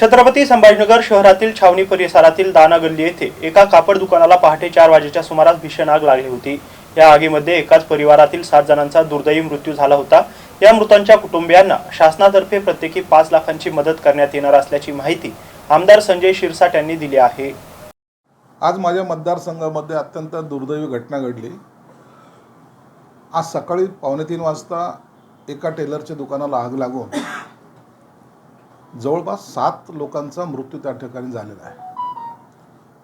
छत्रपती संभाजीनगर शहरातील छावणी परिसरातील दाना गल्ली येथे एका कापड दुकानाला पहाटे चार वाजेच्या सुमारास भीषण आग लागली होती. या आगीमध्ये एकाच परिवारातील सात जणांचा दुर्दैवी मृत्यू झाला होता. या मृतांच्या कुटुंबियांना शासनातर्फे प्रत्येकी पाच लाखांची मदत करण्यात येणार असल्याची माहिती आमदार संजय शिरसाट यांनी दिली आहे. आज माझ्या मतदारसंघामध्ये अत्यंत दुर्दैवी घटना घडली. आज सकाळी पावणे तीन वाजता एका टेलरच्या दुकानाला आग लागून जवळपास सात लोकांचा मृत्यू त्या ठिकाणी झालेला आहे.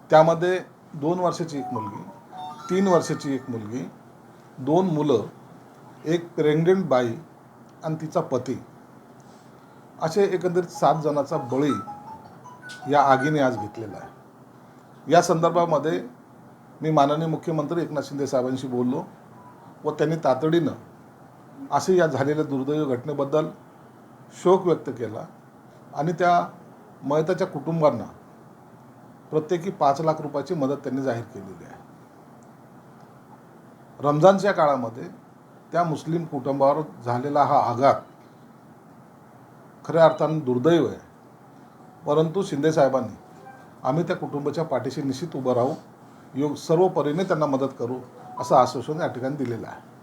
त्यामध्ये दोन वर्षाची एक मुलगी तीन वर्षाची एक मुलगी दोन मुलं एक प्रेग्नेंट बाई आणि तिचा पती. असे एकंदरीत सात जणांचा बळी या आगीने आज घेतलेला आहे. या संदर्भामध्ये मी माननीय मुख्यमंत्री एकनाथ शिंदे साहेबांशी बोललो व त्यांनी तातडीनं असे या झालेल्या दुर्दैवी घटनेबद्दल शोक व्यक्त केला. आणि त्या मयताच्या कुटुंबांना प्रत्येकी पाच लाख रुपयाची मदत त्यांनी जाहीर केलेली आहे. रमजानच्या काळामध्ये त्या मुस्लिम कुटुंबावर झालेला हा आघात खऱ्या अर्थानं दुर्दैव आहे. परंतु शिंदेसाहेबांनी आम्ही त्या कुटुंबाच्या पाठीशी निश्चित उभं राहू योग सर्व परीने त्यांना मदत करू असं आश्वासन या ठिकाणी दिलेलं आहे.